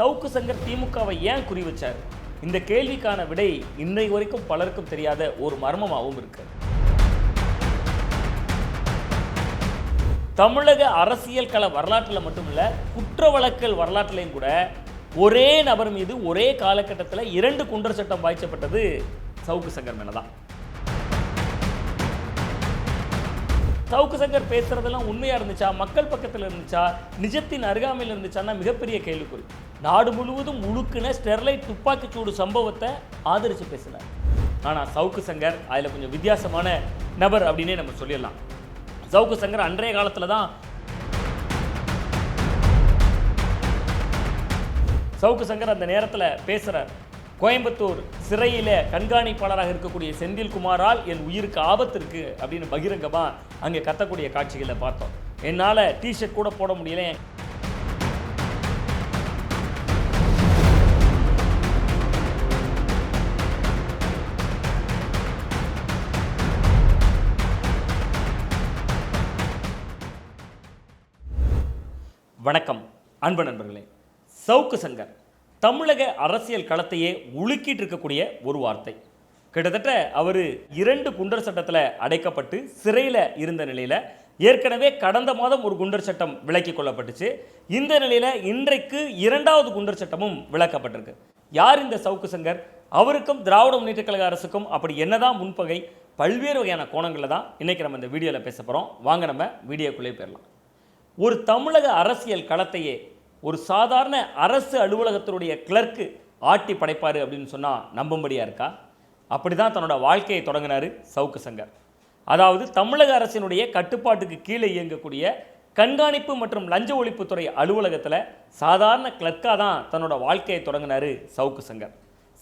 சவுக்கு சங்கர் திமுகவை ஏன் குறி வச்சார்? இந்த கேள்விக்கான விடை இன்றை வரைக்கும் பலருக்கும் தெரியாத ஒரு மர்மமாகவும் இருக்கு. தமிழக அரசியல் கள வரலாற்றில் மட்டுமில்ல குற்ற வழக்கல் வரலாற்றிலையும் கூட ஒரே நபர் மீது ஒரே காலகட்டத்தில் இரண்டு குண்டர் சட்டம் பாய்ச்சப்பட்டது சவுக்கு சங்கர் மேலே தான் சவுக்கு சங்கர் பேசுறதெல்லாம் உண்மையாக இருந்துச்சா? மக்கள் பக்கத்தில் இருந்துச்சா? நிஜத்தின் அருகாமையில் இருந்துச்சான்னா மிகப்பெரிய கேள்விக்குறி. நாடு முழுவதும் முழுக்கின ஸ்டெர்லைட் துப்பாக்கிச்சூடு சம்பவத்தை ஆதரித்து பேசினார். ஆனால் சவுக்கு சங்கர் அதில் கொஞ்சம் வித்தியாசமான நபர் அப்படின்னே நம்ம சொல்லிடலாம். சவுக்கு சங்கர் அன்றைய காலத்தில் தான் சவுக்கு சங்கர் அந்த நேரத்தில் பேசுகிறார் கோயம்புத்தூர் சிறையில் கண்காணிப்பாளராக இருக்கக்கூடிய செந்தில்குமாரால் என் உயிருக்கு ஆபத்து இருக்கு அப்படின்னு பகிரங்கமாக அங்கே கத்தக்கூடிய காட்சிகளை பார்த்தோம். என்னால் டிஷர்ட் கூட போட முடியல. வணக்கம் அன்பு நண்பர்களே. சவுக்கு சங்கர். தமிழக அரசியல் களத்தையே உலுக்கிட்டு இருக்கக்கூடிய ஒரு வார்த்தை. கிட்டத்தட்ட அவர் இரண்டு குண்டர் சட்டத்தில் அடைக்கப்பட்டு சிறையில் இருந்த நிலையில் ஏற்கனவே கடந்த மாதம் ஒரு குண்டர் சட்டம் விலக்கிக் கொள்ளப்பட்டுச்சு. இந்த நிலையில் இன்றைக்கு இரண்டாவது குண்டர் சட்டமும் விலக்கப்பட்டிருக்கு. யார் இந்த சவுக்கு சங்கர்? அவருக்கும் திராவிட முன்னேற்ற கழக அரசுக்கும் அப்படி என்னதான் முன்பகை பல்வேறு வகையான கோணங்களில் தான் இன்றைக்கி நம்ம இந்த வீடியோவில் பேச போகிறோம் வாங்க நம்ம வீடியோக்குள்ளே போயிடலாம். ஒரு தமிழக அரசியல் களத்தையே ஒரு சாதாரண அரசு அலுவலகத்தினுடைய கிளர்க்கு ஆட்டி படைப்பார் அப்படின்னு சொன்னால் நம்பும்படியாக இருக்கா? அப்படி தான் தன்னோட வாழ்க்கையை தொடங்கினார் சவுக்கு சங்கர். அதாவது தமிழக அரசினுடைய கட்டுப்பாட்டுக்கு கீழே இயங்கக்கூடிய கண்காணிப்பு மற்றும் லஞ்ச ஒழிப்புத்துறை அலுவலகத்தில் சாதாரண கிளர்க்காக தான் தன்னோட வாழ்க்கையை தொடங்கினார் சவுக்கு சங்கர்.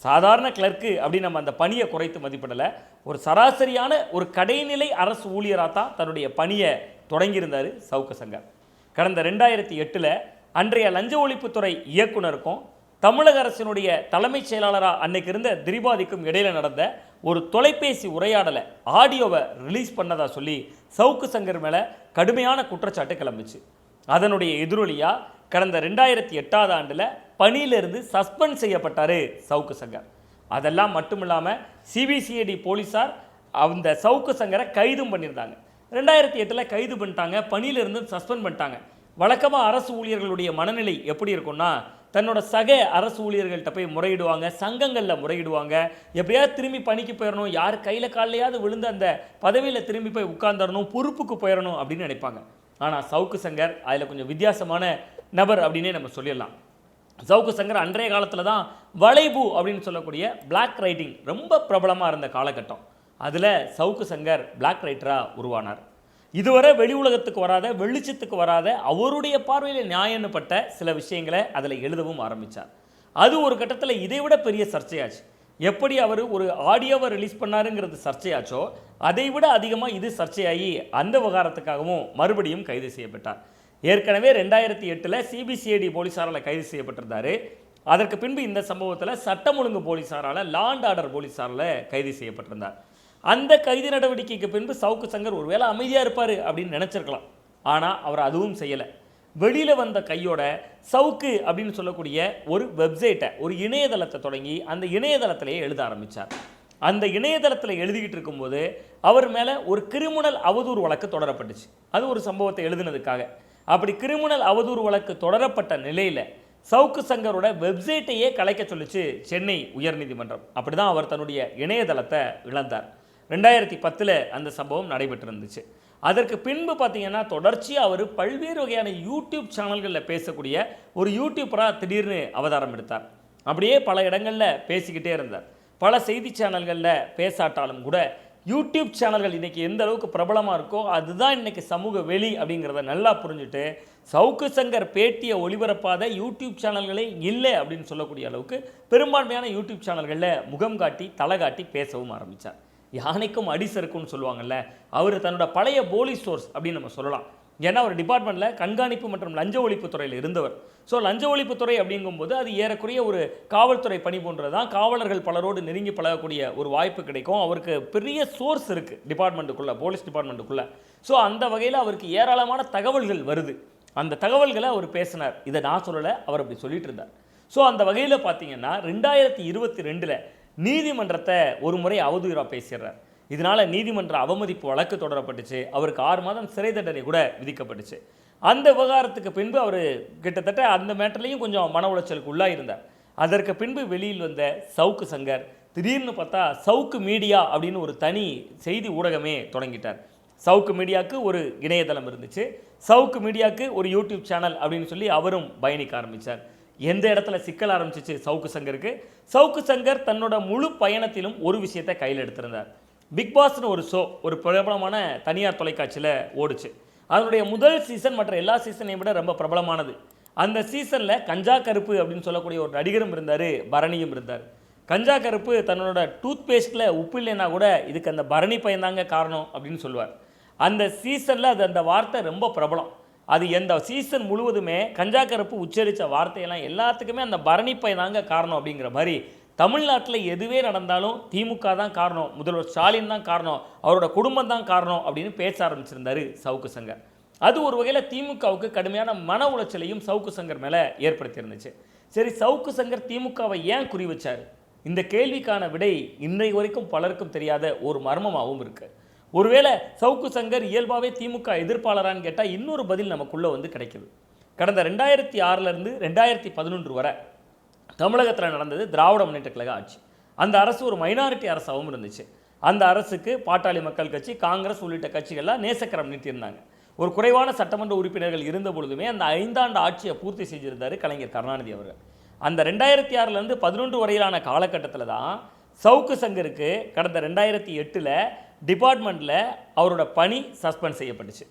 சாதாரண கிளர்க்கு அப்படின்னு நம்ம அந்த பணியை குறைத்து மதிப்பிடலை. ஒரு சராசரியான ஒரு கடைநிலை அரசு ஊழியராக தான் தன்னுடைய பணியை தொடங்கியிருந்தார் சவுக்கு சங்கர். கடந்த ரெண்டாயிரத்தி எட்டில் அன்றைய லஞ்ச ஒழிப்புத்துறை இயக்குனருக்கும் தமிழக அரசினுடைய தலைமைச் செயலாளராக அன்னைக்கு இருந்த திரிபாதிக்கும் இடையில் நடந்த ஒரு தொலைபேசி உரையாடலை ஆடியோவை ரிலீஸ் பண்ணதா சொல்லி சவுக்கு சங்கர் மேலே கடுமையான குற்றச்சாட்டு கிளம்பிச்சு. அதனுடைய எதிரொலியாக கடந்த ரெண்டாயிரத்தி எட்டாவது ஆண்டில் பணியிலிருந்து சஸ்பெண்ட் செய்யப்பட்டார் சவுக்கு சங்கர். அதெல்லாம் மட்டும் இல்லாமல் சிபிசிஐடி போலீஸார் அந்த சவுக்கு சங்கரை கைதும் பண்ணியிருந்தாங்க. ரெண்டாயிரத்தி எட்டில் கைது பண்ணிட்டாங்க பணியிலிருந்து சஸ்பெண்ட் பண்ணிட்டாங்க. வழக்கமாக அரசு ஊழியர்களுடைய மனநிலை எப்படி இருக்கும்னா தன்னோட சக அரசு ஊழியர்கள்ட்ட போய் முறையிடுவாங்க சங்கங்களில் முறையிடுவாங்க. எப்படியாவது திரும்பி பணிக்கு போயிடணும் யார் கையில் காலையாவது விழுந்து அந்த பதவியில் திரும்பி போய் உட்கார்ந்துடணும் பொறுப்புக்கு போயிடணும் அப்படின்னு நினைப்பாங்க. ஆனால் சவுக்கு சங்கர் அதில் கொஞ்சம் வித்தியாசமான நபர் அப்படின்னே நம்ம சொல்லிடலாம். சவுக்கு சங்கர் அன்றைய காலத்தில் தான் வளைவு அப்படின்னு சொல்லக்கூடிய பிளாக் ரைட்டிங் ரொம்ப பிரபலமாக இருந்த காலகட்டம். அதில் சவுக்கு சங்கர் பிளாக் ரைட்டராக உருவானார். இதுவரை வெளி உலகத்துக்கு வராத வெளிச்சத்துக்கு வராத அவருடைய பார்வையில் நியாயம்னுப்பட்ட சில விஷயங்களை அதில் எழுதவும் ஆரம்பித்தார் அது ஒரு கட்டத்தில் இதை விட பெரிய சர்ச்சையாச்சு. எப்படி அவர் ஒரு ஆடியோவை ரிலீஸ் பண்ணாருங்கிறது சர்ச்சையாச்சோ அதை விட அதிகமாக இது சர்ச்சையாகி அந்த விவகாரத்துக்காகவும் மறுபடியும் கைது செய்யப்பட்டார். ஏற்கனவே ரெண்டாயிரத்தி எட்டில் சிபிசிஐடி போலீஸாரால் கைது செய்யப்பட்டிருந்தார். அதற்கு பின்பு இந்த சம்பவத்தில் சட்டம் ஒழுங்கு போலீஸாரால் லாண்ட் ஆர்டர் போலீஸாரால் கைது செய்யப்பட்டிருந்தார். அந்த கைது நடவடிக்கைக்கு பின்பு சவுக்கு சங்கர் ஒருவேளை அமைதியாக இருப்பார் அப்படின்னு நினச்சிருக்கலாம். ஆனால் அவர் அதுவும் செய்யலை. வெளியில் வந்த கையோட சவுக்கு அப்படின்னு சொல்லக்கூடிய ஒரு வெப்சைட்டை ஒரு இணையதளத்தை தொடங்கி அந்த இணையதளத்திலேயே எழுத ஆரம்பித்தார் அந்த இணையதளத்தில் எழுதிக்கிட்டு இருக்கும்போது அவர் மேலே ஒரு கிரிமினல் அவதூறு வழக்கு தொடரப்பட்டுச்சு. அது ஒரு சம்பவத்தை எழுதினதுக்காக. அப்படி கிரிமினல் அவதூறு வழக்கு தொடரப்பட்ட நிலையில் சவுக்கு சங்கரோட வெப்சைட்டையே கலைக்க சொல்லிச்சு சென்னை உயர்நீதிமன்றம். அப்படி தான் அவர் தன்னுடைய இணையதளத்தை இழந்தார். ரெண்டாயிரத்தி பத்தில் அந்த சம்பவம் நடைபெற்றிருந்துச்சு. அதற்கு பின்பு பார்த்தீங்கன்னா தொடர்ச்சியாக அவர் பல்வேறு வகையான யூடியூப் சேனல்களில் பேசக்கூடிய ஒரு யூடியூப்பராக திடீர்னு அவதாரம் எடுத்தார். அப்படியே பல இடங்களில் பேசிக்கிட்டே இருந்தார். பல செய்தி சேனல்களில் பேசாட்டாலும் கூட யூடியூப் சேனல்கள் இன்றைக்கி எந்த அளவுக்கு பிரபலமாக இருக்கோ அதுதான் இன்றைக்கி சமூக வெளி அப்படிங்கிறத நல்லா புரிஞ்சுட்டு சவுக்கு சங்கர் பேட்டியை ஒளிபரப்பாத யூடியூப் சேனல்களே இல்லை அப்படின்னு சொல்லக்கூடிய அளவுக்கு பெரும்பான்மையான யூடியூப் சேனல்களில் முகம் காட்டி தலை காட்டி பேசவும் ஆரம்பித்தார் யானைக்கும் அடி சறுக்கும்னு சொல்லுவாங்கல்ல அவர் தன்னோட பழைய போலீஸ் சோர்ஸ் அப்படின்னு நம்ம சொல்லலாம். ஏன்னா ஒரு டிபார்ட்மெண்ட்டில் கண்காணிப்பு மற்றும் லஞ்ச ஒழிப்புத்துறையில் இருந்தவர். ஸோ லஞ்ச ஒழிப்புத்துறை அப்படிங்கும்போது அது ஏறக்குறைய ஒரு காவல்துறை பணி போன்றது தான் காவலர்கள் பலரோடு நெருங்கி பழகக்கூடிய ஒரு வாய்ப்பு கிடைக்கும். அவருக்கு பெரிய சோர்ஸ் இருக்குது டிபார்ட்மெண்ட்டுக்குள்ளே போலீஸ் டிபார்ட்மெண்ட்டுக்குள்ளே ஸோ அந்த வகையில் அவருக்கு ஏராளமான தகவல்கள் வருது. அந்த தகவல்களை அவர் பேசினார். இதை நான் சொல்லலை அவர் அப்படி சொல்லிட்டு இருந்தார். ஸோ அந்த வகையில் பார்த்தீங்கன்னா ரெண்டாயிரத்தி இருபத்தி ரெண்டில் நீதிமன்றத்தை ஒரு முறை அவதூறாக பேசிடுறார். இதனால் நீதிமன்ற அவமதிப்பு வழக்கு தொடரப்பட்டுச்சு. அவருக்கு ஆறு மாதம் சிறை தண்டனை கூட விதிக்கப்பட்டுச்சு. அந்த விவகாரத்துக்கு பின்பு அவர் கிட்டத்தட்ட அந்த மேட்டர்லேயும் கொஞ்சம் மன உளைச்சலுக்கு உள்ளாக இருந்தார். அதற்கு பின்பு வெளியில் வந்த சவுக்கு சங்கர் திடீர்னு பார்த்தா சவுக்கு மீடியா அப்படின்னு ஒரு தனி செய்தி ஊடகமே தொடங்கிட்டார். சவுக்கு மீடியாவுக்கு ஒரு இணையதளம் இருந்துச்சு. சவுக்கு மீடியாவுக்கு ஒரு யூடியூப் சேனல் அப்படின்னு சொல்லி அவரும் பயணிக்க ஆரம்பித்தார் எந்த இடத்துல சிக்கல் ஆரம்பிச்சிச்சு சவுக்கு சங்கருக்கு? சவுக்கு சங்கர் தன்னோட முழு பயணத்திலும் ஒரு விஷயத்தை கையில் எடுத்திருந்தார். பிக் பாஸ்னு ஒரு ஷோ ஒரு பிரபலமான தனியார் தொலைக்காட்சியில் ஓடுச்சு. அதனுடைய முதல் சீசன் மற்ற எல்லா சீசனையும் விட ரொம்ப பிரபலமானது. அந்த சீசனில் கஞ்சா கருப்பு அப்படின்னு சொல்லக்கூடிய ஒரு நடிகரும் இருந்தார் பரணியும் இருந்தார். கஞ்சா கருப்பு தன்னோட டூத் பேஸ்ட்டில் உப்பு இல்லைன்னா கூட இதுக்கு அந்த பரணி பயன்தாங்க காரணம் அப்படின்னு சொல்லுவார். அந்த சீசனில் அது அந்த வார்த்தை ரொம்ப பிரபலம். அது எந்த சீசன் முழுவதுமே கஞ்சா கருப்பு உச்சரித்த வார்த்தையெல்லாம் எல்லாத்துக்குமே அந்த பரணிப்பை தாங்க காரணம் அப்படிங்கிற மாதிரி தமிழ்நாட்டில் எதுவே நடந்தாலும் திமுக தான் காரணம் முதல்வர் ஸ்டாலின் தான் காரணம் அவரோட குடும்பம் தான் காரணம் அப்படின்னு பேச ஆரம்பிச்சிருந்தாரு சவுக்கு சங்கர். அது ஒரு வகையில் திமுகவுக்கு கடுமையான மன உளைச்சலையும் சவுக்கு சங்கர் மேலே ஏற்படுத்தியிருந்துச்சு. சரி சவுக்கு சங்கர் திமுகவை ஏன் குறி வச்சார்? இந்த கேள்விக்கான விடை இன்றைய வரைக்கும் பலருக்கும் தெரியாத ஒரு மர்மமாகவும் இருக்குது ஒருவேளை சவுக்கு சங்கர் இயல்பாகவே திமுக எதிர்ப்பாளரான்னு கேட்டால் இன்னொரு பதில் நமக்குள்ளே வந்து கிடைக்குது. கடந்த ரெண்டாயிரத்தி ஆறிலிருந்து ரெண்டாயிரத்தி பதினொன்று வரை தமிழகத்தில் நடந்தது திராவிட முன்னேற்ற கழக ஆட்சி. அந்த அரசு ஒரு மைனாரிட்டி அரசாகவும் இருந்துச்சு. அந்த அரசுக்கு பாட்டாளி மக்கள் கட்சி காங்கிரஸ் உள்ளிட்ட கட்சிகள்லாம் நேசக்கரம் நீட்டியிருந்தாங்க. ஒரு குறைவான சட்டமன்ற உறுப்பினர்கள் இருந்த பொழுதுமே அந்த ஐந்தாண்டு ஆட்சியை பூர்த்தி செஞ்சிருந்தார் கலைஞர் கருணாநிதி அவர்கள். அந்த ரெண்டாயிரத்தி ஆறுலேருந்து பதினொன்று வரையிலான காலகட்டத்தில் தான் சவுக்கு சங்கருக்கு கடந்த ரெண்டாயிரத்தி எட்டில் டிபார்ட்மெண்ட்டில் அவரோட பணி சஸ்பெண்ட் செய்யப்பட்டுச்சு.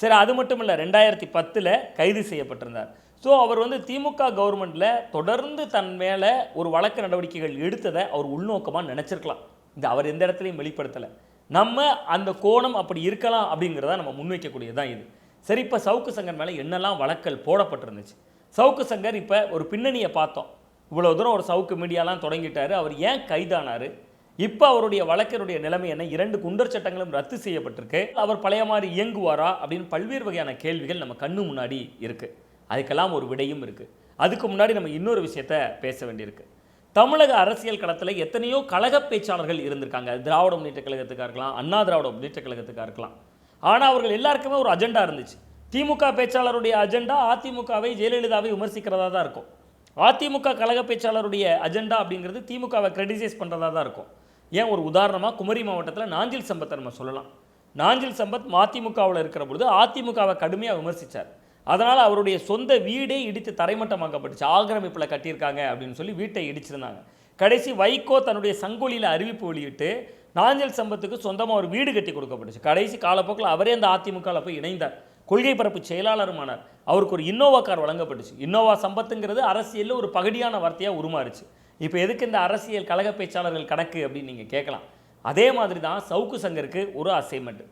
சரி அது மட்டும் இல்லை ரெண்டாயிரத்தி பத்தில் கைது செய்யப்பட்டிருந்தார். ஸோ அவர் வந்து திமுக கவர்மெண்ட்டில் தொடர்ந்து தன் மேலே ஒரு வழக்கு நடவடிக்கைகள் எடுத்ததை அவர் உள்நோக்கமாக நினச்சிருக்கலாம். இது அவர் எந்த இடத்துலையும் வெளிப்படுத்தலை. நம்ம அந்த கோணம் அப்படி இருக்கலாம் அப்படிங்கிறத நம்ம முன்வைக்கக்கூடியதான் இது. சரி இப்போ சவுக்கு சங்கர் மேலே என்னெல்லாம் வழக்கல் போடப்பட்டிருந்துச்சு? சவுக்கு சங்கர் இப்போ ஒரு பின்னணியை பார்த்தோம். இவ்வளோ தூரம் ஒரு சவுக்கு மீடியாலாம் தொடங்கிட்டார். அவர் ஏன் கைதானார்? இப்போ அவருடைய வழக்கினுடைய நிலைமை என்ன? இரண்டு குண்டர் சட்டங்களும் ரத்து செய்யப்பட்டிருக்கு. அவர் பழைய மாதிரி இயங்குவாரா? அப்படின்னு பல்வேறு வகையான கேள்விகள் நம்ம கண்ணு முன்னாடி இருக்குது அதுக்கெல்லாம் ஒரு விடையும் இருக்குது அதுக்கு முன்னாடி நம்ம இன்னொரு விஷயத்த பேச வேண்டியிருக்கு. தமிழக அரசியல் களத்தில் எத்தனையோ கழக பேச்சாளர்கள் இருந்திருக்காங்க. திராவிட முன்னேற்ற கழகத்துக்காக இருக்கலாம் அண்ணா திராவிட முன்னேற்ற கழகத்துக்காக இருக்கலாம். ஆனால் அவர்கள் எல்லாருக்குமே ஒரு அஜெண்டா இருந்துச்சு. திமுக பேச்சாளருடைய அஜெண்டா அதிமுகவை ஜெயலலிதாவை விமர்சிக்கிறதா தான் இருக்கும். அதிமுக கழக பேச்சாளருடைய அஜெண்டா அப்படிங்கிறது திமுகவை கிரிட்டிசைஸ் பண்ணுறதா தான் இருக்கும். ஏன் ஒரு உதாரணமாக குமரி மாவட்டத்தில் நாஞ்சில் சம்பத்தை நம்ம சொல்லலாம். நாஞ்சில் சம்பத் மதிமுகவில் இருக்கிற பொழுது அதிமுகவை கடுமையாக விமர்சித்தார் அதனால் அவருடைய சொந்த வீடே இடித்து தரைமட்டமாக்கப்பட்டுச்சு. ஆக்கிரமிப்பில் கட்டியிருக்காங்க அப்படின்னு சொல்லி வீட்டை இடிச்சிருந்தாங்க. கடைசி வைகோ தன்னுடைய சங்கொலியில் அறிவிப்பு வெளியிட்டு நாஞ்சல் சம்பத்துக்கு சொந்தமாக ஒரு வீடு கட்டி கொடுக்கப்பட்டுச்சு. கடைசி காலப்போக்கில் அவரே அந்த அதிமுகவில் போய் இணைந்தார். கொள்கை பரப்பு செயலாளருமானார். அவருக்கு ஒரு இன்னோவா கார் வழங்கப்பட்டுச்சு. இன்னோவா சம்பத்துங்கிறது அரசியலில் ஒரு பகுதியான வார்த்தையாக உருமாறுச்சு. இப்போ எதுக்கு இந்த அரசியல் கழக பேச்சாளர்கள் கணக்கு அப்படின்னு நீங்கள் கேட்கலாம்? அதே மாதிரி தான் சவுக்கு சங்கருக்கு ஒரு அசைன்மெண்ட்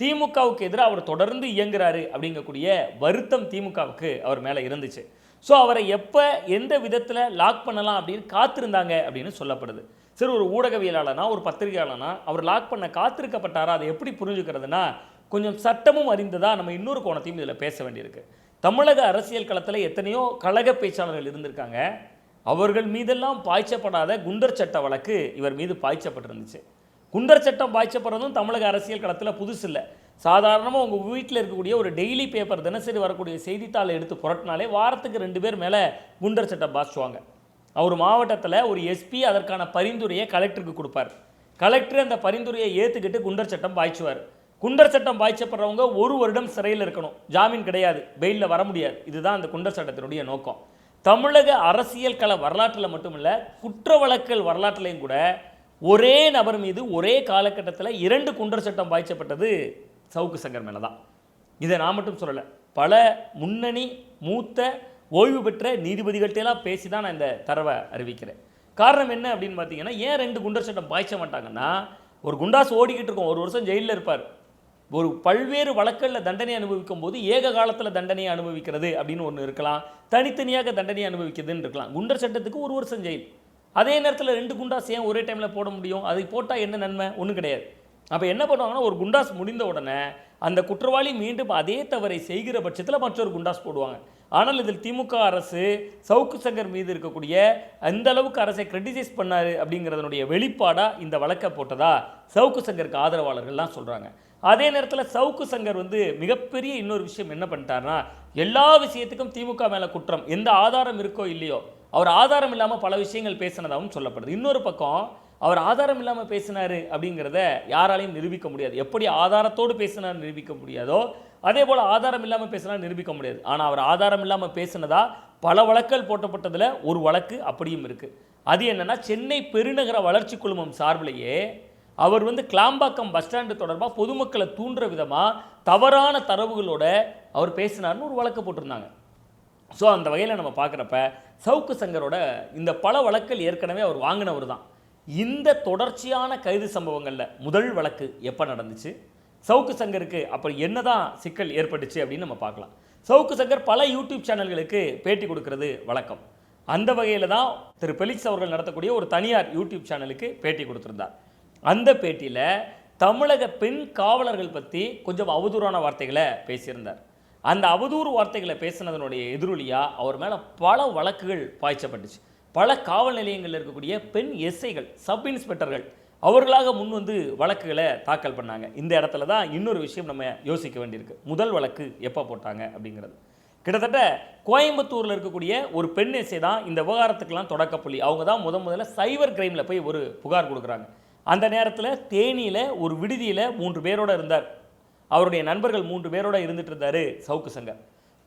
திமுகவுக்கு எதிராக அவர் தொடர்ந்து இயங்குறாரு அப்படிங்கக்கூடிய வருத்தம் திமுகவுக்கு அவர் மேலே இருந்துச்சு. ஸோ அவரை எப்போ எந்த விதத்தில் லாக் பண்ணலாம் அப்படின்னு காத்திருந்தாங்க அப்படின்னு சொல்லப்படுது. சரி ஒரு ஊடகவியலாளனா ஒரு பத்திரிகையாளனா அவர் லாக் பண்ண காத்திருக்கப்பட்டாரா அதை எப்படி புரிஞ்சுக்கிறதுனா கொஞ்சம் சட்டமும் அறிந்ததாக நம்ம இன்னொரு கோணத்தையும் இதில் பேச வேண்டியிருக்கு. தமிழக அரசியல் களத்தில் எத்தனையோ கழக பேச்சாளர்கள் இருந்திருக்காங்க. அவர்கள் மீதெல்லாம் பாய்ச்சப்படாத குண்டர் சட்ட வழக்கு இவர் மீது பாய்ச்சப்பட்டிருந்துச்சு. குண்டர் சட்டம் பாய்ச்சப்படுறதும் தமிழக அரசியல் களத்தில் புதுசு இல்லை. சாதாரணமாக உங்கள் வீட்டில் இருக்கக்கூடிய ஒரு டெய்லி பேப்பர் தினசரி வரக்கூடிய செய்தித்தாளை எடுத்து புரட்டினாலே வாரத்துக்கு ரெண்டு பேர் மேலே குண்டர் சட்டம் பாய்ச்சுவாங்க. அவர் மாவட்டத்தில் ஒரு எஸ்பி அதற்கான பரிந்துரையை கலெக்டருக்கு கொடுப்பார். கலெக்டர் அந்த பரிந்துரையை ஏற்றுக்கிட்டு குண்டர் சட்டம் பாய்ச்சுவார். குண்டர் சட்டம் பாய்ச்சப்படுறவங்க ஒரு வருடம் சிறையில் இருக்கணும். ஜாமீன் கிடையாது. பெயிலில் வர முடியாது. இதுதான் அந்த குண்டர் சட்டத்தினுடைய நோக்கம். தமிழக அரசியல் கள வரலாற்றில் மட்டுமில்லை குற்ற வழக்கல் வரலாற்றிலையும் கூட ஒரே நபர் மீது ஒரே காலகட்டத்தில் இரண்டு குண்டர் சட்டம் பாய்ச்சப்பட்டது சவுக்கு சங்கர் மேலே தான் இதை நான் மட்டும் சொல்லலை. பல முன்னணி மூத்த ஓய்வு பெற்ற நீதிபதிகள்கிட்டலாம் பேசி தான் நான் இந்த தரவை அறிவிக்கிறேன். காரணம் என்ன அப்படின்னு பார்த்தீங்கன்னா ஏன் ரெண்டு குண்டர் சட்டம் பாய்ச்ச மாட்டாங்கன்னா ஒரு குண்டாஸ் ஓடிக்கிட்டு இருக்கும். ஒரு வருஷம் ஜெயிலில் இருப்பார். ஒரு பல்வேறு வழக்குகளில் தண்டனை அனுபவிக்கும் போது ஏக காலத்தில் தண்டனையை அனுபவிக்கிறது அப்படின்னு ஒன்று இருக்கலாம். தனித்தனியாக தண்டனை அனுபவிக்கிறதுன்னு இருக்கலாம். குண்டர் சட்டத்துக்கு ஒரு வருஷம் ஜெயில். அதே நேரத்தில் ரெண்டு குண்டாஸ் ஏன் ஒரே டைமில் போட முடியும். அதை போட்டால் என்ன நன்மை? ஒன்றும் கிடையாது. அப்போ என்ன பண்ணுவாங்கன்னா ஒரு குண்டாஸ் முடிந்த உடனே அந்த குற்றவாளி மீண்டும் அதே தவறை செய்கிற பட்சத்தில் மற்றொரு குண்டாஸ் போடுவாங்க. ஆனால் இதில் திமுக அரசு சவுக்கு சங்கர் மீது இருக்கக்கூடிய அந்த அளவுக்கு அரசை கிரிட்டிசைஸ் பண்ணாரு அப்படிங்கிறதனுடைய வெளிப்பாடாக இந்த வழக்கை போட்டதா சவுக்கு சங்கருக்கு ஆதரவாளர்கள்லாம் சொல்கிறாங்க அதே நேரத்தில் சவுக்கு சங்கர் வந்து மிகப்பெரிய இன்னொரு விஷயம் என்ன பண்ணிட்டாருன்னா எல்லா விஷயத்துக்கும் திமுக மேலே குற்றம். எந்த ஆதாரம் இருக்கோ இல்லையோ அவர் ஆதாரம் இல்லாமல் பல விஷயங்கள் பேசினதாகவும் சொல்லப்படுது. இன்னொரு பக்கம் அவர் ஆதாரம் இல்லாமல் பேசினாரு அப்படிங்கிறத யாராலையும் நிரூபிக்க முடியாது. எப்படி ஆதாரத்தோடு பேசினார் நிரூபிக்க முடியாதோ அதே போல் ஆதாரம் இல்லாமல் பேசினா நிரூபிக்க முடியாது. ஆனால் அவர் ஆதாரம் இல்லாமல் பேசினதா பல வழக்குகள் போட்டப்பட்டதில் ஒரு வழக்கு அப்படியும் இருக்குது அது என்னென்னா சென்னை பெருநகர வளர்ச்சி குழுமம் சார்பிலேயே அவர் வந்து கிளாம்பாக்கம் பஸ் ஸ்டாண்டு தொடர்பாக பொதுமக்களை தூண்டுற விதமாக தவறான தரவுகளோட அவர் பேசினார்னு ஒரு வழக்கு போட்டிருந்தாங்க. ஸோ அந்த வகையில் நம்ம பார்க்குறப்ப சவுக்கு சங்கரோட இந்த பல வழக்கள் ஏற்கனவே அவர் வாங்கினவர் தான். இந்த தொடர்ச்சியான கைது சம்பவங்களில் முதல் வழக்கு எப்போ நடந்துச்சு? சவுக்கு சங்கருக்கு அப்போ என்னதான் சிக்கல் ஏற்பட்டுச்சு அப்படின்னு நம்ம பார்க்கலாம். சவுக்கு சங்கர் பல யூடியூப் சேனல்களுக்கு பேட்டி கொடுக்கறது வழக்கம். அந்த வகையில் தான் திரு. பெலிக்ஸ் அவர்கள் நடத்தக்கூடிய ஒரு தனியார் யூடியூப் சேனலுக்கு பேட்டி கொடுத்துருந்தார். அந்த பேட்டியில் தமிழக பெண் காவலர்கள் பற்றி கொஞ்சம் அவதூறான வார்த்தைகளை பேசியிருந்தார். அந்த அவதூறு வார்த்தைகளை பேசினதனுடைய எதிரொலியாக அவர் மேலே பல வழக்குகள் பாய்ச்சப்பட்டுச்சு. பல காவல் நிலையங்களில் இருக்கக்கூடிய பெண் எஸ்ஐகள் சப் இன்ஸ்பெக்டர்கள் அவர்களாக முன் வந்து வழக்குகளை தாக்கல் பண்ணாங்க. இந்த இடத்துல தான் இன்னொரு விஷயம் நம்ம யோசிக்க வேண்டியிருக்கு. முதல் வழக்கு எப்போ போட்டாங்க அப்படிங்கிறது. கிட்டத்தட்ட கோயம்புத்தூரில் இருக்கக்கூடிய ஒரு பெண் எஸ்ஐ தான் இந்த விவகாரத்துக்கெல்லாம் தொடக்கப்புள்ளி அவங்க தான் முத முதல்ல சைபர் கிரைமில் போய் ஒரு புகார் கொடுக்குறாங்க. அந்த நேரத்தில் தேனியில் ஒரு விடுதியில் மூன்று பேரோடு இருந்தார். அவருடைய நண்பர்கள் மூன்று பேரோட இருந்துட்டு இருந்தார் சவுக்கு சங்கர்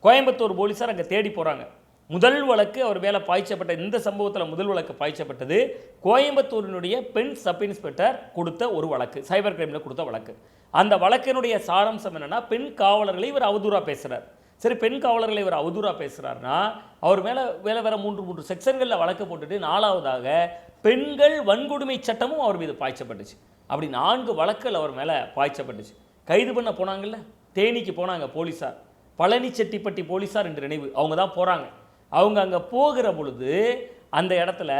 கோயம்புத்தூர் போலீஸார் அங்கே தேடி போகிறாங்க முதல் வழக்கு அவர் மேலே பாய்ச்சப்பட்ட இந்த சம்பவத்தில் முதல் வழக்கு பாய்ச்சப்பட்டது கோயம்புத்தூரினுடைய பெண் சப் இன்ஸ்பெக்டர் கொடுத்த ஒரு வழக்கு சைபர் கிரைமில் கொடுத்த வழக்கு. அந்த வழக்கினுடைய சாராம்சம் என்னென்னா பெண் காவலர்களை இவர் அவதூறாக பேசுகிறார் சரி பெண் காவலர்களை இவர் அவதூறாக பேசுகிறாருன்னா அவர் மேலே வேலை வேறு மூன்று மூன்று செக்ஷன்களில் வழக்கு போட்டுட்டு நாலாவதாக பெண்கள் வன்கொடுமை சட்டமும் அவர் மீது பாய்ச்சப்பட்டுச்சு. அப்படி நான்கு வழக்குகள் அவர் மேலே பாய்ச்சப்பட்டுச்சு. கைது பண்ண போனாங்கல்ல? தேனிக்கு போனாங்க போலீஸார் பழனி செட்டிப்பட்டி போலீஸார் என்று நினைவு. அவங்க தான் போகிறாங்க அவங்க அங்கே போகிற பொழுது அந்த இடத்துல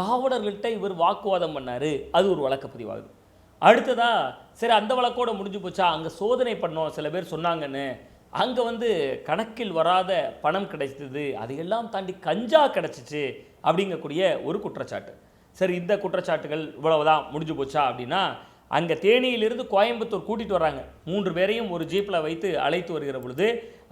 காவலர்கள்ட்ட இவர் வாக்குவாதம் பண்ணார். அது ஒரு வழக்கு பதிவாகுது. அடுத்ததா சரி அந்த வழக்கோட முடிஞ்சு போச்சா? அங்கே சோதனை பண்ணோம். சில பேர் சொன்னாங்கன்னு அங்கே வந்து கணக்கில் வராத பணம் கிடைத்தது அதையெல்லாம் தாண்டி கஞ்சா கிடச்சிச்சு அப்படிங்கக்கூடிய ஒரு குற்றச்சாட்டு. சரி இந்த குற்றச்சாட்டுகள் இவ்வளவுதான் முடிஞ்சு போச்சா அப்படின்னா அங்கே தேனியிலிருந்து கோயம்புத்தூர் கூட்டிகிட்டு வராங்க. மூன்று பேரையும் ஒரு ஜீப்பில் வைத்து அழைத்து வருகிற பொழுது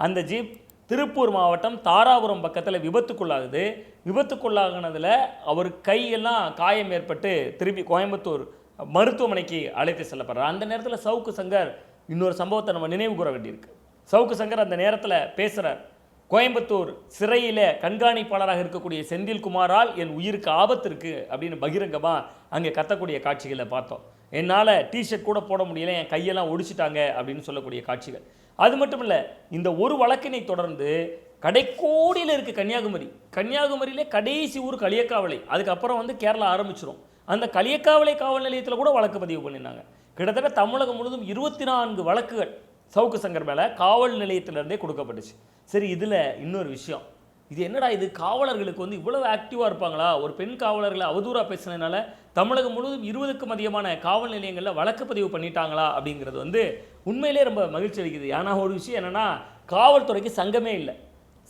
அந்த ஜீப் திருப்பூர் மாவட்டம் தாராபுரம் பக்கத்தில் விபத்துக்குள்ளாகுது. விபத்துக்குள்ளாகினதில் அவர் கையெல்லாம் காயம் ஏற்பட்டு திருப்பி கோயம்புத்தூர் மருத்துவமனைக்கு அழைத்து செல்லப்படுறார். அந்த நேரத்தில் சவுக்கு சங்கர் இன்னொரு சம்பவத்தை நம்ம நினைவு கூற வேண்டியிருக்கு. சவுக்கு சங்கர் அந்த நேரத்தில் பேசுகிறார் கோயம்புத்தூர் சிறையில் கண்காணிப்பாளராக இருக்கக்கூடிய செந்தில் குமாரால் என் உயிருக்கு ஆபத்து இருக்குது அப்படின்னு பகிரங்கமாக அங்கே கத்தக்கூடிய காட்சிகளை பார்த்தோம். என்னால் டிஷர்ட் கூட போட முடியல என் கையெல்லாம் ஒடிச்சிட்டாங்க அப்படின்னு சொல்லக்கூடிய காட்சிகள். அது மட்டும் இல்லை இந்த ஒரு வழக்கினை தொடர்ந்து கடைக்கோடியில் இருக்குது கன்னியாகுமரி. கன்னியாகுமரியிலே கடைசி ஊர் களியக்காவலை அதுக்கப்புறம் வந்து கேரளா ஆரம்பிச்சிடும் அந்த களியக்காவலை காவல் நிலையத்தில் கூட வழக்கு பதிவு பண்ணியிருந்தாங்க. கிட்டத்தட்ட தமிழகம் முழுவதும் இருபத்தி நான்கு வழக்குகள் சவுக்கு சங்கர் மேலே காவல் நிலையத்திலேருந்தே கொடுக்கப்பட்டுச்சு. சரி இதில் இன்னொரு விஷயம். இது என்னடா இது? காவலர்களுக்கு வந்து இவ்வளவு ஆக்டிவாக இருப்பாங்களா? ஒரு பெண் காவலர்களை அவதூறாக பேசுனதுனால தமிழகம் முழுவதும் இருபதுக்கும் அதிகமான காவல் நிலையங்களில் வழக்கு பதிவு பண்ணிட்டாங்களா அப்படிங்கிறது வந்து உண்மையிலே ரொம்ப மகிழ்ச்சி அளிக்குது. ஏன்னா ஒரு விஷயம் என்னென்னா காவல்துறைக்கு சங்கமே இல்லை.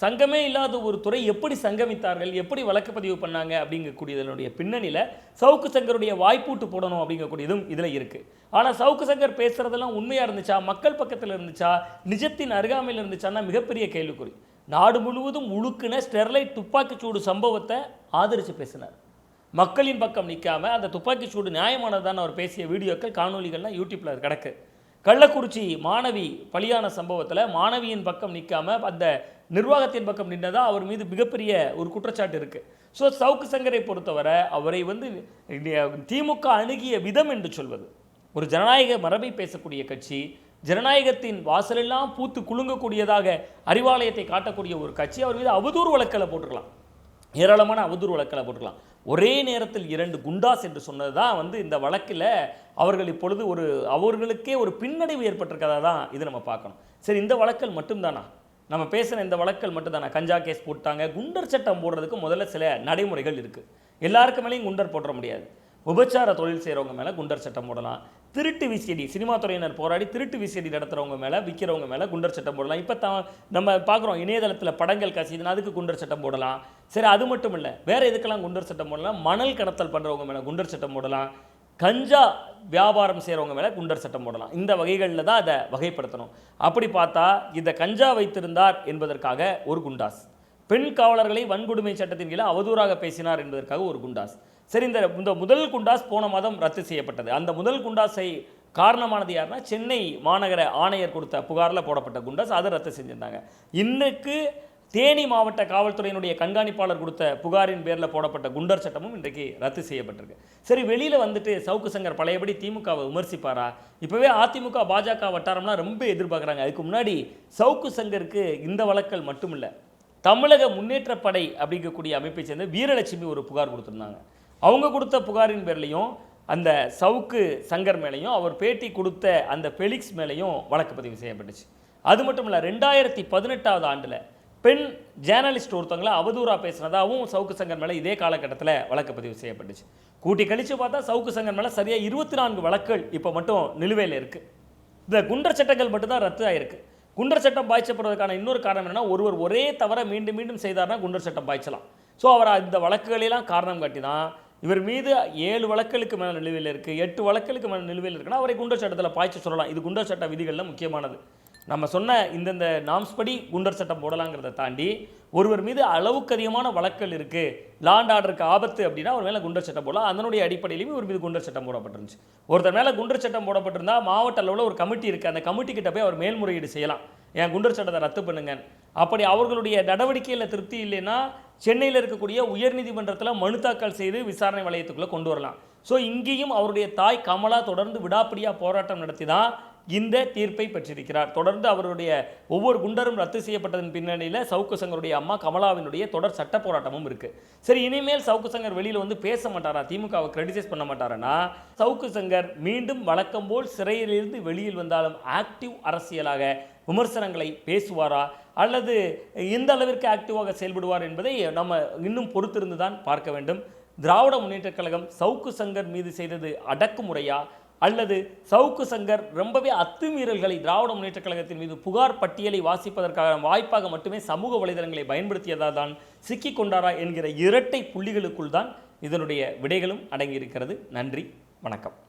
சங்கமே இல்லாத ஒரு துறை எப்படி சங்கமித்தார்கள் எப்படி வழக்கு பதிவு பண்ணாங்க அப்படிங்கக்கூடியதனுடைய பின்னணியில் சவுக்கு சங்கருடைய வாய்ப்பூட்டு போடணும் அப்படிங்கக்கூடியதும் இதில் இருக்குது ஆனால் சவுக்கு சங்கர் பேசுகிறதெல்லாம் உண்மையாக இருந்துச்சா? மக்கள் பக்கத்தில் இருந்துச்சா? நிஜத்தின் அருகாமையில் இருந்துச்சான்னா மிகப்பெரிய கேள்விக்குறி. நாடு முழுவதும் உழுக்குன ஸ்டெர்லைட் துப்பாக்கிச்சூடு சம்பவத்தை ஆதரித்து பேசினார். மக்களின் பக்கம் நிற்காம அந்த துப்பாக்கிச்சூடு நியாயமானதான அவர் பேசிய வீடியோக்கள் காணொலிகள்லாம் யூடியூப்பில் கிடக்கு. கள்ளக்குறிச்சி மாணவி பலியான சம்பவத்தில் மாணவியின் பக்கம் நிற்காமல் அந்த நிர்வாகத்தின் பக்கம் நின்றதா அவர் மீது மிகப்பெரிய ஒரு குற்றச்சாட்டு இருக்குது ஸோ சவுக்கு சங்கரை பொறுத்தவரை அவரை வந்து திமுக அணுகிய விதம் என்று சொல்வது. ஒரு ஜனநாயக மரபை பேசக்கூடிய கட்சி ஜனநாயகத்தின் வாசலெல்லாம் பூத்து குலுங்கக்கூடியதாக அறிவாலயத்தை காட்டக்கூடிய ஒரு கட்சி அவர் மீது அவதூறு வழக்கில் போட்டுக்கலாம் ஏராளமான அவதூறு வழக்கில் போட்டுக்கலாம் ஒரே நேரத்தில் இரண்டு குண்டாஸ் என்று சொன்னது தான் வந்து இந்த வழக்கில் அவர்கள் இப்பொழுது ஒரு அவர்களுக்கே ஒரு பின்னடைவு ஏற்பட்டிருக்கதா தான் இது நம்ம பார்க்கணும். சரி இந்த வழக்கல் மட்டும்தானா? நம்ம பேசுகிற இந்த வழக்கல் மட்டும்தானா? கஞ்சா கேஸ் போட்டாங்க குண்டர் சட்டம் போடுறதுக்கு முதல்ல சில நடைமுறைகள் இருக்குது எல்லாருக்கு மேலேயும் குண்டர் போட்டுற முடியாது. உபச்சார தொழில் செய்கிறவங்க மேலே குண்டர் சட்டம் போடலாம். திருட்டு விசிடி சினிமா துறையினர் போராடி திருட்டு விசிடி நடத்துகிறவங்க மேலே விற்கிறவங்க மேலே குண்டர் சட்டம் போடலாம். இப்போ தான் நம்ம பார்க்குறோம் இணையதளத்தில் படங்கள் கசிதுன்னா அதுக்கு குண்டர் சட்டம் போடலாம். சரி அது மட்டும் இல்லை வேறு எதுக்கெல்லாம் குண்டர் சட்டம் போடலாம்? மணல் கடத்தல் பண்ணுறவங்க மேலே குண்டர் சட்டம் போடலாம். கஞ்சா வியாபாரம் செய்கிறவங்க மேலே குண்டர் சட்டம் போடலாம். இந்த வகைகளில் தான் அதை வகைப்படுத்தணும். அப்படி பார்த்தா இந்த கஞ்சா வைத்திருந்தார் என்பதற்காக ஒரு குண்டாஸ். பெண் காவலர்களை வன்கொடுமை சட்டத்தின் கீழே அவதூறாக பேசினார் என்பதற்காக ஒரு குண்டாஸ். சரி இந்த இந்த முதல் குண்டாஸ் போன மாதம் ரத்து செய்யப்பட்டது. அந்த முதல் குண்டாஸை காரணமானது யாருன்னா சென்னை மாநகர ஆணையர் கொடுத்த புகாரில் போடப்பட்ட குண்டாஸ் அதை ரத்து செஞ்சிருந்தாங்க. இன்றைக்கு தேனி மாவட்ட காவல்துறையினுடைய கண்காணிப்பாளர் கொடுத்த புகாரின் பேரில் போடப்பட்ட குண்டர் சட்டமும் இன்றைக்கு ரத்து செய்யப்பட்டிருக்கு. சரி வெளியில் வந்துட்டு சவுக்கு சங்கர் பழையபடி திமுகவை விமர்சிப்பாரா? இப்போவே அதிமுக பாஜக வட்டாரம்லாம் ரொம்ப எதிர்பார்க்குறாங்க. அதுக்கு முன்னாடி சவுக்கு சங்கருக்கு இந்த வழக்கல் மட்டும் இல்லை தமிழக முன்னேற்றப் படை அப்படிங்கக்கூடிய அமைப்பை சேர்ந்த வீரலட்சுமி ஒரு புகார் கொடுத்துருந்தாங்க. அவங்க கொடுத்த புகாரின் பேர்லையும் அந்த சவுக்கு சங்கர் மேலேயும் அவர் பேட்டி கொடுத்த அந்த ஃபெலிக்ஸ் மேலேயும் வழக்கு பதிவு செய்யப்பட்டுச்சு. அது மட்டும் இல்லை ரெண்டாயிரத்தி பதினெட்டாவது ஆண்டில் பெண் ஜேர்னலிஸ்ட் ஒருத்தவங்கள அவதூறாக பேசுனதாகவும் சவுக்கு சங்கர் மேலே இதே காலகட்டத்தில் வழக்கு பதிவு செய்யப்பட்டுச்சு. கூட்டி கழித்து பார்த்தா சவுக்கு சங்கர் மேலே சரியாக இருபத்தி நான்கு வழக்குகள் இப்போ மட்டும் நிலுவையில் இருக்குது இந்த குண்டர் சட்டங்கள் மட்டும்தான் ரத்து ஆகிருக்கு குண்டர் சட்டம் பாய்ச்சப்படுவதற்கான இன்னொரு காரணம் என்னென்னா ஒருவர் ஒரே தவிர மீண்டும் மீண்டும் செய்தார்னா குண்டர் சட்டம் பாய்ச்சலாம். ஸோ அவர் இந்த வழக்குகளெல்லாம் காரணம் காட்டி தான் இவர் மீது ஏழு வழக்குகளுக்கு மேலே நிலுவையில் இருக்குது எட்டு வழக்குகளுக்கு மேலே நிலுவையில் இருக்குன்னா அவரை குண்டர் சட்டத்தில் பாய்ச்ச சொல்லலாம். இது குண்டர் சட்ட விதிகளில் முக்கியமானது. நம்ம சொன்ன இந்தந்த நாம்ஸ் படி குண்டர் சட்டம் போடலாங்கிறத தாண்டி ஒருவர் மீது அளவுக்கு அதிகமான வழக்கல் இருக்குது லாண்ட் ஆர்டருக்கு ஆபத்து அப்படின்னா அவர் மேலே குண்டர் சட்டம் போடலாம். அதனுடைய அடிப்படையிலையும் ஒரு மீது குண்டர் சட்டம் போடப்பட்டிருந்துச்சு. ஒருத்தர் மேலே குண்டர் சட்டம் போடப்பட்டிருந்தா மாவட்ட அளவில் ஒரு கமிட்டி இருக்குது அந்த கமிட்டி கிட்ட போய் அவர் மேல்முறையீடு செய்யலாம். என் குண்டர் சட்டத்தை ரத்து பண்ணுங்க அப்படி அவர்களுடைய நடவடிக்கையில் திருப்தி இல்லைன்னா சென்னையில் இருக்கக்கூடிய உயர்நீதிமன்றத்தில் மனு தாக்கல் செய்து விசாரணை வளையத்துக்குள்ளே கொண்டு வரலாம். ஸோ இங்கேயும் அவருடைய தாய் கமலா தொடர்ந்து விடாப்பிடியாக போராட்டம் நடத்தி தான் இந்த தீர்ப்பை பெற்றிருக்கிறார். தொடர்ந்து அவருடைய ஒவ்வொரு குண்டரும் ரத்து செய்யப்பட்டதன் பின்னணியில் சவுக்கு சங்கருடைய அம்மா கமலாவினுடைய தொடர் சட்ட போராட்டமும் இருக்கு. சரி இனிமேல் சவுக்கு சங்கர் வெளியில் வந்து பேச மாட்டாரா? திமுகவை கிரிட்டிசைஸ் பண்ண மாட்டாரனா சவுக்கு சங்கர் மீண்டும் வழக்கம் போல் சிறையிலிருந்து வெளியில் வந்தாலும் ஆக்டிவ் அரசியலாக விமர்சனங்களை பேசுவாரா? அல்லது எந்த அளவிற்கு ஆக்டிவாக செயல்படுவார் என்பதை நம்ம இன்னும் பொறுத்திருந்து தான் பார்க்க வேண்டும். திராவிட முன்னேற்றக் கழகம் சவுக்கு சங்கர் மீது செய்தது அடக்குமுறையா? அல்லது சவுக்கு சங்கர் ரொம்பவே அத்துமீறல்களை திராவிட முன்னேற்றக் கழகத்தின் மீது புகார் பட்டியலை வாசிப்பதற்கான வாய்ப்பாக மட்டுமே சமூக வலைதளங்களை பயன்படுத்தியதால் தான் சிக்கிக் கொண்டாரா என்கிற இரட்டை புள்ளிகளுக்குள் தான் இதனுடைய விடைகளும் அடங்கியிருக்கிறது. நன்றி. வணக்கம்.